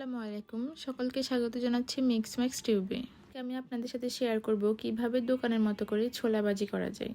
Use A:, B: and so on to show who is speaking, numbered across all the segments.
A: আসসালামু আলাইকুম। সকলকে স্বাগত জানাচ্ছি মিক্স ম্যাক্স টিউবে আমি আপনাদের সাথে শেয়ার করব কীভাবে দোকানের মতো করে ছোলা ভাজি করা যায়।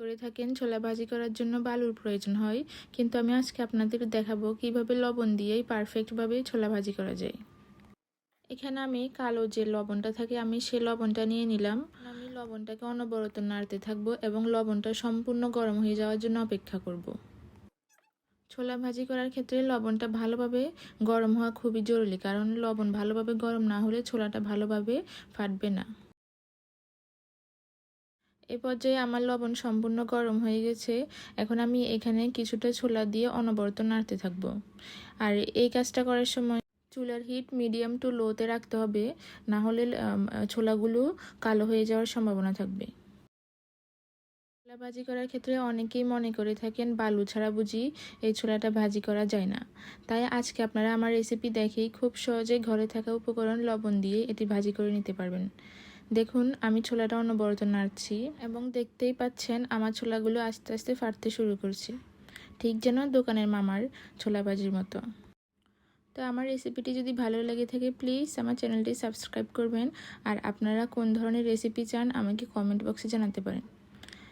A: করে থাকেন ছোলা ভাজি করার জন্য বালুর প্রয়োজন হয়। কিন্তু আমি আজকে আপনাদের দেখাবো কীভাবে লবণ দিয়েই পারফেক্টভাবে ছোলা ভাজি করা যায়। এখানে আমি কালো যে লবণটা থাকে, আমি সেই লবণটা নিয়ে নিলাম। আমি লবণটাকে অনবরত নাড়তে থাকব এবং লবণটা সম্পূর্ণ গরম হয়ে যাওয়ার জন্য অপেক্ষা করব। ছোলা ভাজি করার ক্ষেত্রে লবণটা ভালোভাবে গরম হওয়া খুবই জরুরি, কারণ লবণ ভালোভাবে গরম না হলে ছোলাটা ভালোভাবে ফাটবে না। এ পর্যায়ে আমার লবণ সম্পূর্ণ গরম হয়ে গেছে। এখন আমি এখানে কিছুটা ছোলা দিয়ে অনবরত নাড়তে থাকব। আর এই কাজটা করার সময় চুলার হিট মিডিয়াম টু লোতে রাখতে হবে, না হলে ছোলাগুলো কালো হয়ে যাওয়ার সম্ভাবনা থাকবে। ছোলা ভাজি করার ক্ষেত্রে অনেকেই মনে করে থাকেন, বালু ছাড়া বুঝি এই ছোলাটা ভাজি করা যায় না। তাই আজকে আপনারা আমার রেসিপি দেখেই খুব সহজে ঘরে থাকা উপকরণ লবণ দিয়ে এটি ভাজি করে নিতে পারবেন। দেখুন, আমি ছোলাটা অনবরত নাড়ছি এবং দেখতেই পাচ্ছেন আমার ছোলাগুলো আস্তে আস্তে ফাটতে শুরু করছে। ঠিক যেন দোকানের মামার ছোলা ভাজির মতো। তো আমার রেসিপিটি যদি ভালো লেগে থাকে প্লিজ আমার চ্যানেলটি সাবস্ক্রাইব করবেন। আর আপনারা কোন ধরনের রেসিপি চান, আমাকে কমেন্ট বক্সে জানাতে পারেন।